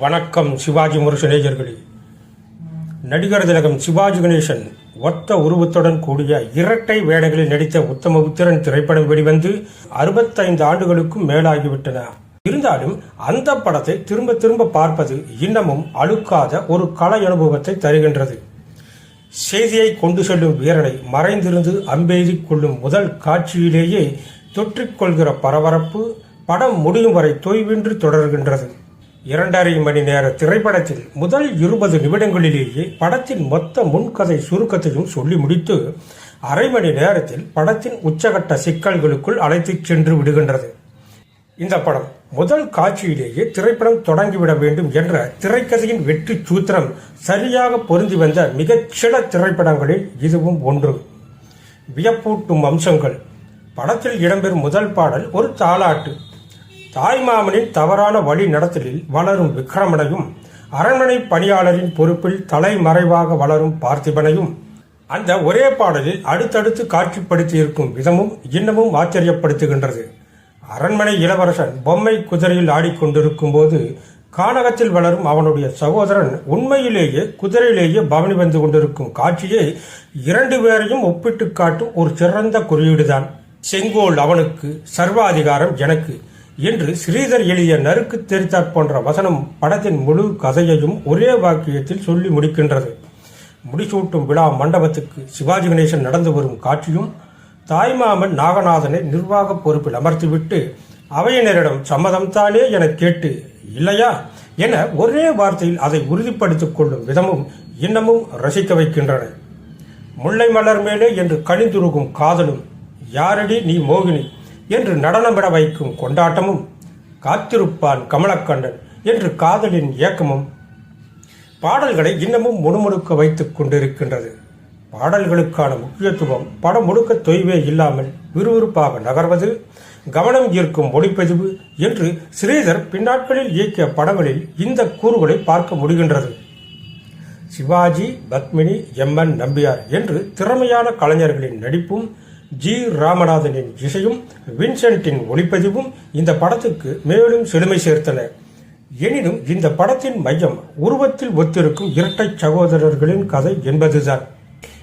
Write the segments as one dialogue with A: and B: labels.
A: வணக்கம் சிவாஜி முரசனேஜர்களே நடிகர் திலகம் சிவாஜி கணேசன் ஒத்த உருவத்துடன் கூடிய இரட்டை வேடங்களில் நடித்த உத்தமபுத்திரன் திரைப்படம் வெளிவந்து அறுபத்தைந்து ஆண்டுகளுக்கும் மேலாகிவிட்டன. இருந்தாலும் அந்த படத்தை திரும்ப திரும்ப பார்ப்பது இன்னமும் அழுக்காத ஒரு கலை அனுபவத்தை தருகின்றது. செய்தியை கொண்டு செல்லும் வீரனை மறைந்திருந்து அம்பேதி கொள்ளும் முதல் காட்சியிலேயே தொற்றிக்கொள்கிற பரபரப்பு படம் முடியும் வரை தொய்வின்றி தொடர்கின்றது. இரண்டரை மணி நேர திரைப்படத்தில் முதல் இருபது நிமிடங்களிலேயே படத்தின் மொத்த முன்கதை சுருக்கத்தையும் சொல்லி முடித்து அரை மணி நேரத்தில் படத்தின் உச்சகட்ட சிக்கல்களுக்குள் அழைத்துச் சென்று விடுகின்றது. இந்த படம் முதல் காட்சியிலேயே திரைப்படம் தொடங்கிவிட வேண்டும் என்ற திரைக்கதையின் வெற்றி சூத்திரம் சரியாக பொருந்தி வந்த மிகச்சில திரைப்படங்களில் இதுவும் ஒன்று. வியப்பூட்டும் அம்சங்கள். படத்தில் இடம்பெறும் முதல் பாடல் ஒரு தாலாட்டு. தாய்மாமனின் தவறான வழி நடத்தலில் வளரும் விக்ரமனையும் அரண்மனை பணியாளரின் பொறுப்பில் தலைமறைவாக வளரும் பார்த்திபனையும் அந்த ஒரே பாடலில் அடுத்தடுத்து காட்சிப்படுத்தி இருக்கும் விதமும் இன்னமும் ஆச்சரியப்படுத்துகின்றது. அரண்மனை இளவரசன் பொம்மை குதிரையில் ஆடிக்கொண்டிருக்கும் போது கானகத்தில் வளரும் அவனுடைய சகோதரன் உண்மையிலேயே குதிரையிலேயே பவனி வந்து கொண்டிருக்கும் காட்சியை இரண்டு பேரையும் ஒப்பிட்டு காட்டும் ஒரு சிறந்த குறியீடுதான். செங்கோல் அவனுக்கு சர்வாதிகாரம் எனக்கு. என்று ஸ்ரீதர் எளிய நறுக்கு தெரித்தாற் போன்ற வசனம் படத்தின் முழு கதையையும் ஒரே வாக்கியத்தில் சொல்லி முடிக்கின்றது. முடிசூட்டும் விழா மண்டபத்துக்கு சிவாஜி கணேசன் நடந்து வரும் காட்சியும் தாய்மாமன் நாகநாதனை நிர்வாக பொறுப்பில் அமர்த்திவிட்டு அவையினரிடம் சம்மதம் தானே என கேட்டு இல்லையா? என ஒரே வார்த்தையில் அதை உறுதிப்படுத்திக் கொள்ளும் விதமும் இன்னமும் ரசிக்க வைக்கின்றன. முல்லை மலர் மேலே என்று கணிந்துருகும் காதலும் யாரடி நீ மோகினி? என்று நடனமிட வைக்கும் கொண்டாட்டமும் காத்திருப்பான் கமலக்கண்ணன் என்று காதலின் இயக்கமும் பாடல்களை இன்னமும் முணுமுணுக்க வைத்துக் கொண்டிருக்கின்றது. பாடல்களுக்கான முக்கியத்துவம் படம் முழுக்க தொய்வே இல்லாமல் விறுவிறுப்பாக நகர்வது கவனம் ஈர்க்கும் ஒளிப்பதிவு என்று ஸ்ரீதர் பின்னாட்களில் இயக்கிய படங்களில் இந்த கூறுகளை பார்க்க முடிகின்றது. சிவாஜி பத்மினி எம் என் நம்பியார் என்று திறமையான கலைஞர்களின் நடிப்பும் ஜி ராமநாதனின் இசையும் வின்சென்ட்டின் ஒளிப்பதிவும் இந்த படத்துக்கு மேலும் செழுமை சேர்த்தன. எனினும் இந்த படத்தின் மையம் உருவத்தில் ஒத்திருக்கும் இரட்டை சகோதரர்களின் கதை என்பதுதான்.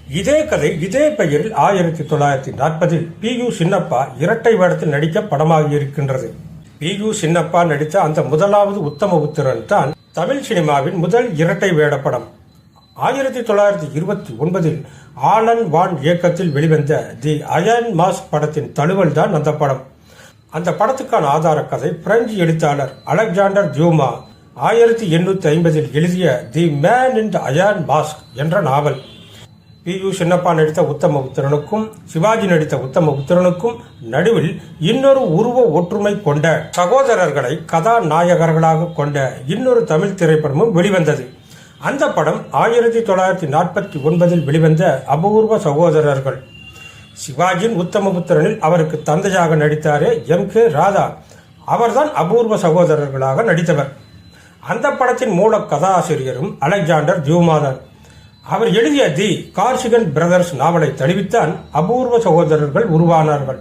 A: இதே கதை இதே பெயரில் ஆயிரத்தி தொள்ளாயிரத்தி நாற்பதில் பி யு சின்னப்பா இரட்டை வேடத்தில் நடிக்க படமாக இருக்கின்றது. பி யு சின்னப்பா நடித்த அந்த முதலாவது உத்தம உத்திரன் தான் தமிழ் சினிமாவின் முதல் இரட்டை வேட படம் ஆயிரத்தி தொள்ளாயிரத்தி இருபத்தி ஒன்பதில் ஆனந்த் வான் இயக்கத்தில் வெளிவந்த தி அயன் மாஸ்க் படத்தின் தழுவல் தான் அந்த படம். அந்த படத்துக்கான ஆதார கதை பிரெஞ்சு எழுத்தாளர் அலெக்சாண்டர் ஜூமா ஆயிரத்தி எண்ணூத்தி ஐம்பதில் எழுதிய the man in the iron mask என்ற நாவல். பி யு சின்னப்பா நடித்த உத்தம புத்திரனுக்கும் சிவாஜி நடித்த உத்தம புத்திரனுக்கும் நடுவில் இன்னொரு உருவ ஒற்றுமை கொண்ட சகோதரர்களை கதாநாயகர்களாக கொண்ட இன்னொரு தமிழ் திரைப்படமும் வெளிவந்தது. அந்த படம் ஆயிரத்தி தொள்ளாயிரத்தி நாற்பத்தி ஒன்பதில் வெளிவந்த அபூர்வ சகோதரர்கள். சிவாஜியின் உத்தமபுத்திரனில் அவருக்கு தந்தையாக நடித்தாரே எம். கே. ராதா. அவர்தான் அபூர்வ சகோதரர்களாக நடித்தவர். அந்த படத்தின் மூல கதாசிரியரும் அலெக்சாண்டர் ஜூமாதான் அவர் எழுதிய தி கார்சிகன் பிரதர்ஸ் நாவலை தழுவித்தான் அபூர்வ சகோதரர்கள் உருவானார்கள்.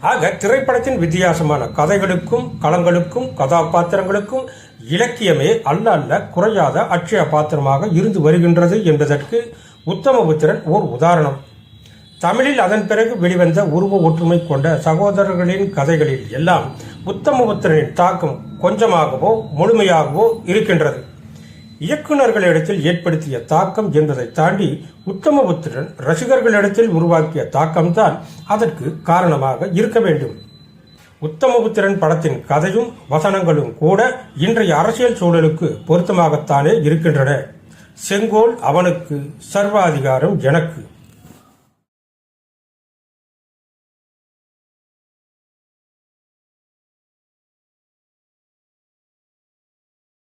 A: ஆக திரைப்படத்தின் வித்தியாசமான கதைகளுக்கும் களங்களுக்கும் கதாபாத்திரங்களுக்கும் இலக்கியமே அல்ல அல்ல குறையாத அட்சய பாத்திரமாக இருந்து வருகின்றது என்பதற்கு உத்தமபுத்திரன் ஓர் உதாரணம். தமிழில் அதன் பிறகு வெளிவந்த உருவ ஒற்றுமை கொண்ட சகோதரர்களின் கதைகளில் எல்லாம் உத்தமபுத்திரனின் தாக்கம் கொஞ்சமாகவோ முழுமையாகவோ இருக்கின்றது. இயக்குநர்களிடத்தில் ஏற்படுத்திய தாக்கம் என்பதை தாண்டி உத்தமபுத்திரன் ரசிகர்களிடத்தில் உருவாக்கிய தாக்கம்தான் அதற்கு காரணமாக இருக்க வேண்டும். உத்தமபுத்திரன் படத்தின் கதையும் வசனங்களும் கூட இன்றைய அரசியல் சூழலுக்கு பொருத்தமாகத்தானே இருக்கின்றன. செங்கோல் அவனுக்கு சர்வாதிகாரம் எனக்கு.